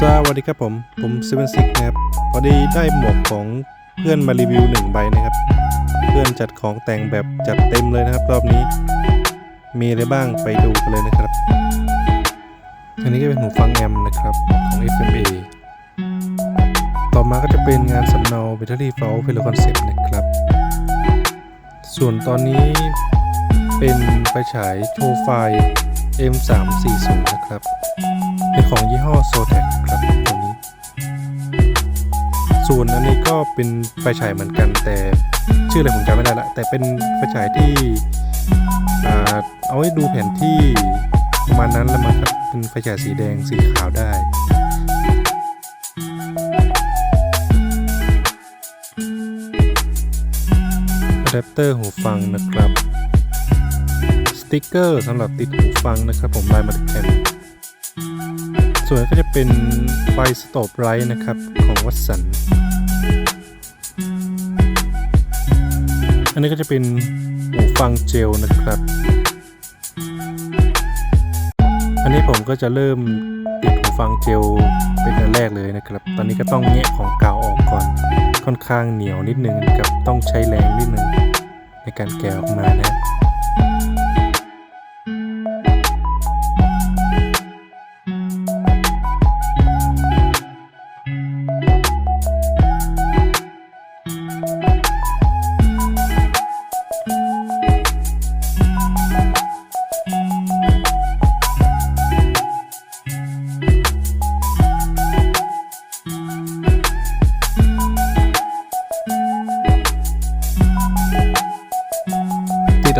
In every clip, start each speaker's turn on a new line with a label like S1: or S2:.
S1: สวัสดีครับผม ผมเซเว่นซิกนะครับพอดีได้หมวกของเพื่อนมารีวิวหนึ่งใบนะครับ เพื่อนจัดของแต่งแบบจัดเต็มเลยนะครับ รอบนี้ มีอะไรบ้างไปดูกันเลยนะครับ อันนี้ก็เป็นหูฟังแอมนะครับของ FMA ต่อมาก็จะเป็นงานสำเนา Battery f a l p e l o Concept นะครับ ส่วนตอนนี้เป็นไฟฉายโชว์ไฟ M340 นะครับ เป็นของยี่ห้อ Zotac ครับตัวนี้ ส่วนอันนี้ก็เป็นไฟฉายเหมือนกัน แต่ชื่ออะไรผมจำไม่ได้ละแต่เป็นไฟฉายที่เอาไว้ดูแผนที่ประมาณนั้นแล้วมันเป็นไฟฉายสีแดงสีขาวได้อะแดปเตอร์หูฟังนะครับ สติกเกอร์สำหรับติดหูฟังนะครับผมลายมาติแคน วนก็จะเป็นไฟสโตบไรท์นะครับ ของวัตสัน อันนี้ก็จะเป็นหูฟังเจลนะครับ อันนี้ผมก็จะเริ่มติดหูฟังเจลเป็นอันแรกเลยนะครับ ตอนนี้ก็ต้องแงะของก่าออกก่อน ค่อนข้างเหนียวนิดนึงนะครับ ต้องใช้แรงนิดนึงในการแกะออกมานะ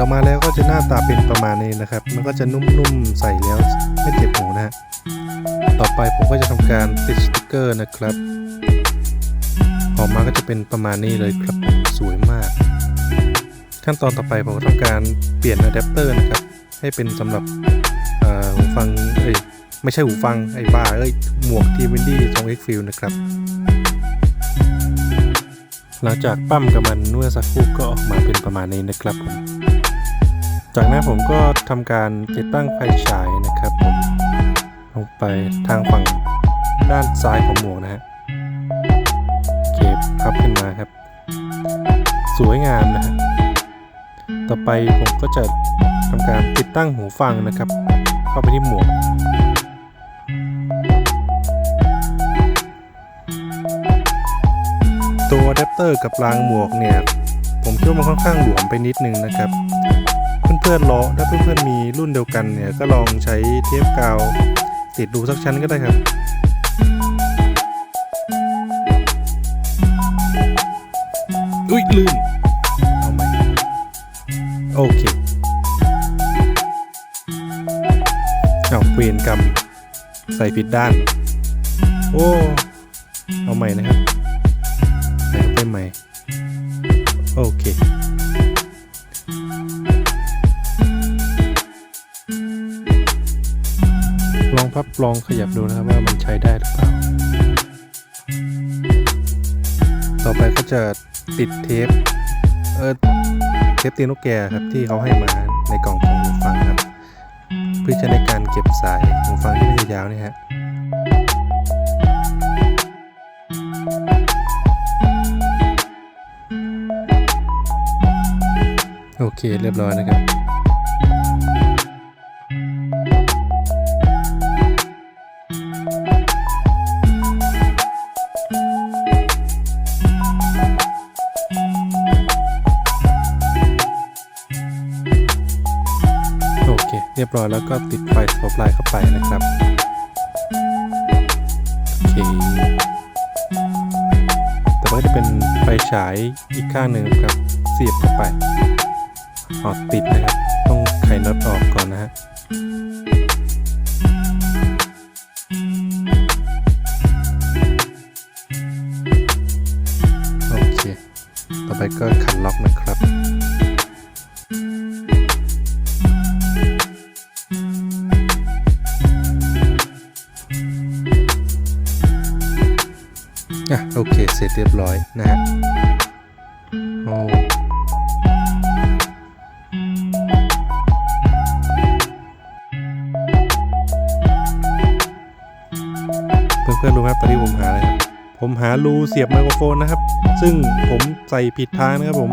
S1: ออกมาแล้วก็จะหน้าตาเป็นประมาณนี้นะครับ มันก็จะนุ่มๆใส่แล้วไม่เจ็บหูนะฮะต่อไปผมก็จะทำการติดสติกเกอร์นะครับออกมาก็จะเป็นประมาณนี้เลยครับสวยมาก ขั้นตอนต่อไปผมก็ทำการเปลี่ยนอะแดปเตอร์นะครับ ให้เป็นสำหรับหูฟังเอ้ยไม่ใช่หูฟังไอ้บ้าเอ้ยหมวกทีวินดี้ทรงเอ็กฟิลนะครับ หลังจากปั้มกับมันเมื่อสักครู่ก็ออกมาเป็นประมาณนี้นะครับผม จากนั้นผมก็ทำการติดตั้งไฟฉายนะครับผมลงไปทางฝั่งด้านซ้ายของหมวกนะฮะเก็บพับขึ้นมาครับ สวยงามนะฮะต่อไปผมก็จะทำการติดตั้งหูฟังนะครับ เข้าไปที่หมวกตัวอะแดปเตอร์กับรางหมวกเนี่ย ผมคิดว่ามันค่อนข้างหลวมไปนิดนึงนะครับ เพื่อนๆลองถ้าเพื่อนๆมีรุ่นเดียวกันเนี่ยก็ลองใช้เทปกาวติดดูสักชั้นก็ได้ครับอุ้ยลืมเอาใหม่โอเคเอาเวรกรรมใส่ผิดด้าน โอ้เอาใหม่นะครับใส่เข้าไปใหม่โอเค ลองพับลองขยับดูนะครับว่ามันใช้ได้หรือเปล่า ต่อไปก็จะติดเทป เออเทปตีนกแกครับที่เขาให้มาในกล่องของหูฟังครับ เพื่อจะในการเก็บสายหูฟังที่ไม่ยาวนี่ฮะโอเคเรียบร้อยนะครับ เรียบร้อยแล้วก็ติดไฟสปอตไลท์เข้าไปนะครับโอเคแต่ว่าจะเป็นไฟฉายอีกข้างหนึ่งครับเสียบเข้าไปออดติดนะครับ ต้องไขน็อตออกก่อนนะฮะ โอเค เสร็จเรียบร้อยนะฮะโอ้เพื่อนๆรู้ไหมครับตอนนี้ผมหาอะไรครับ ผมหารูเสียบไมโครโฟนนะครับ ซึ่งผมใส่ผิดทางนะครับผม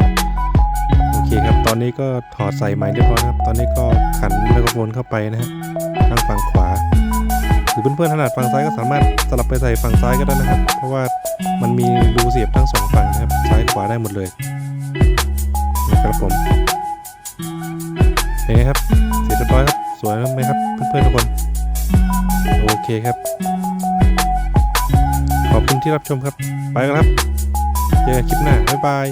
S1: โอเคครับ ตอนนี้ก็ถอดใส่ใหม่เรียบร้อยครับ ตอนนี้ก็ขันไมโครโฟนเข้าไปนะฮะทางฝั่งขวา หรือเพื่อนๆถนัดฝั่งซ้ายก็สามารถสลับไปใส่ฝั่งซ้ายก็ได้นะครับ เพราะว่ามันมีรูเสียบทั้งสองฝั่งนะครับ ซ้ายขวาได้หมดเลยนะครับผมเป็นไงครับ เสร็จเรียบร้อยครับ สวยไหมครับ เพื่อนๆทุกคน โอเคครับ ขอบคุณที่รับชมครับ ไปกันครับ เจอกันคลิปหน้า บ๊ายบาย